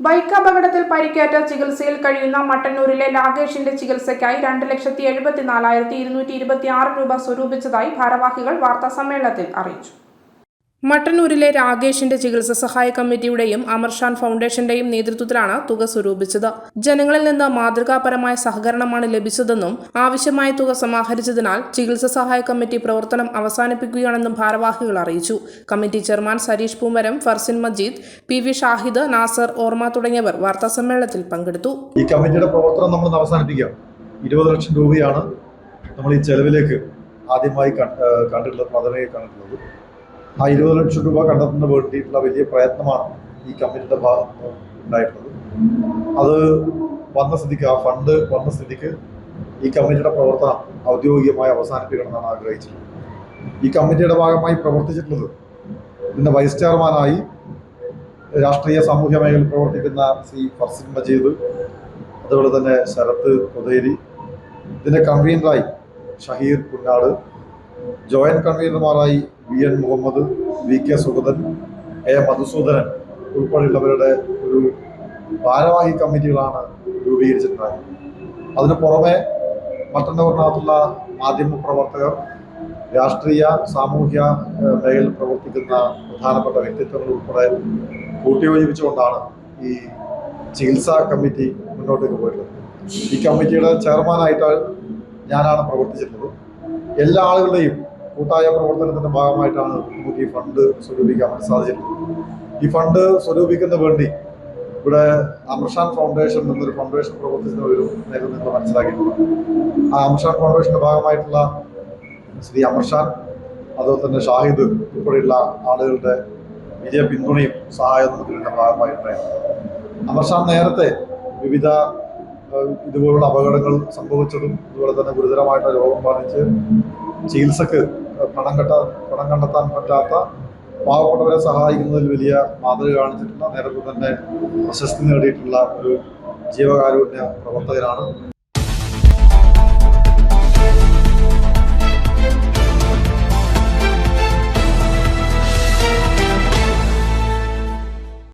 Bike അപകടത്തിൽ പരിക്കേറ്റ ചികിത്സയിൽ കഴിയുന്ന മട്ടന്നൂരിലെ രാകേഷിന്റെ ചികിത്സയ്ക്കായി രണ്ട് ലക്ഷത്തി എഴുപത്തിനാലായിരത്തി ഇരുന്നൂറ്റി ഇരുപത്തി ആറ് രൂപ സ്വരൂപിച്ചതായി ഭാരവാഹികൾ വാർത്താസമ്മേളനത്തിൽ അറിയിച്ചു മട്ടന്നൂരിലെ രാഗേഷിന്റെ ചികിത്സ സഹായ കമ്മിറ്റിയുടെയും അമർഷാൻ ഫൗണ്ടേഷന്റെയും നേതൃത്വത്തിലാണ് തുക സ്വരൂപിച്ചത്. ജനങ്ങളിൽ നിന്ന് മാതൃകാപരമായ സഹകരണമാണ് ലഭിച്ചതെന്നും ആവശ്യമായ തുക സമാഹരിച്ചതിനാൽ ചികിത്സ സഹായ കമ്മിറ്റി പ്രവർത്തനം അവസാനിപ്പിക്കുകയാണെന്നും ഭാരവാഹികൾ അറിയിച്ചു. Committee chairman Sareesh Poomaram Farzin Majeed P V Shahid Nasar ഓർമ തുടങ്ങിയവർ വാർത്താ സമ്മേളനത്തിൽ പങ്കെടുത്തു. ഈ കമ്മിറ്റിയുടെ പ്രവർത്തനം നമ്മൾ അവസാനിപ്പിക്കാം. ഇരുപത് ലക്ഷം രൂപയാണ് നമ്മൾ ഈ ചെലവിലേക്ക് ആദ്യമായി കണ്ടിട്ടുള്ളത് പ്രാഥമിക കണ്ടിട്ടുള്ളത്. ആ ഇരുപത് ലക്ഷം രൂപ കണ്ടെത്തുന്ന വേണ്ടിയിട്ടുള്ള വലിയ പ്രയത്നമാണ് ഈ കമ്മിറ്റിയുടെ ഭാഗത്ത് ഉണ്ടായിട്ടുള്ളത്. അത് വന്ന സ്ഥിതിക്ക് ആ ഫണ്ട് വന്ന സ്ഥിതിക്ക് ഈ കമ്മിറ്റിയുടെ പ്രവർത്തനം ഔദ്യോഗികമായി അവസാനിപ്പിക്കണമെന്നാണ് ആഗ്രഹിച്ചത് ഈ കമ്മിറ്റിയുടെ ഭാഗമായി പ്രവർത്തിച്ചിട്ടുള്ളത് ഇന്ന് വൈസ് ചെയർമാനായി രാഷ്ട്രീയ സാമൂഹ്യ മേഖലയിൽ പ്രവർത്തിക്കുന്ന സി ഫർസിൻ മജീദ് അതുപോലെ തന്നെ ശരത്ത് കൊതേരി ഇതിന്റെ കൺവീനറായി Shaheer Kunnad joint കൺവീനർമാരായി V N Muhammad V K Sugathan A Madhusoodanan ഉൾപ്പെടെയുള്ളവരുടെ ഒരു ഭാരവാഹി കമ്മിറ്റികളാണ് രൂപീകരിച്ചിട്ടുണ്ടായത് അതിന് പുറമെ മറ്റന്നൂറിനകത്തുള്ള മാധ്യമ പ്രവർത്തകർ രാഷ്ട്രീയ സാമൂഹ്യ മേഖലയിൽ പ്രവർത്തിക്കുന്ന പ്രധാനപ്പെട്ട വ്യക്തിത്വങ്ങൾ ഉൾപ്പെടെ കൂട്ടിയോജിപ്പിച്ചുകൊണ്ടാണ് ഈ ചികിത്സാ കമ്മിറ്റി മുന്നോട്ടേക്ക് പോയിട്ടുള്ളത്. ഈ കമ്മിറ്റിയുടെ ചെയർമാനായിട്ട് ഞാനാണ് പ്രവർത്തിച്ചിട്ടുള്ളത്. എല്ലാ ആളുകളുടെയും കൂട്ടായ പ്രവർത്തനത്തിന്റെ ഭാഗമായിട്ടാണ് നമുക്ക് ഈ ഫണ്ട് സ്വരൂപിക്കാൻ സാധിച്ചിട്ടുള്ളത് ഈ ഫണ്ട് സ്വരൂപിക്കുന്നതിന് വേണ്ടി ഇവിടെ അമർഷാൻ ഫൗണ്ടേഷൻ എന്നൊരു ഫൗണ്ടേഷൻ പ്രവർത്തിക്കുന്ന ഒരു നേരം നിങ്ങൾ മനസ്സിലാക്കിയിട്ടുണ്ട്. ആ അമർഷാൻ ഫൗണ്ടേഷന്റെ ഭാഗമായിട്ടുള്ള ശ്രീ അമർഷാൻ അതുപോലെ തന്നെ ഷാഹിദ് ഉൾപ്പെടെയുള്ള ആളുകളുടെ വലിയ പിന്തുണയും സഹായവും ഇതിന്റെ ഭാഗമായിട്ടുണ്ടായിരുന്നു അമർഷാൻ നേരത്തെ വിവിധ ഇതുപോലുള്ള അപകടങ്ങൾ സംഭവിച്ചതും അതുപോലെ തന്നെ ഗുരുതരമായിട്ട് രോഗം ബാധിച്ച് ചികിത്സക്ക് പണം കെട്ടാൻ പണം കണ്ടെത്താൻ പറ്റാത്ത പാവപ്പെട്ടവരെ സഹായിക്കുന്നതിൽ വലിയ മാതൃക കാണിച്ചിട്ടുള്ള നേരത്തെ തന്നെ പ്രശസ്തി നേടിയിട്ടുള്ള ഒരു ജീവകാരുണ്യ പ്രവർത്തകനാണ്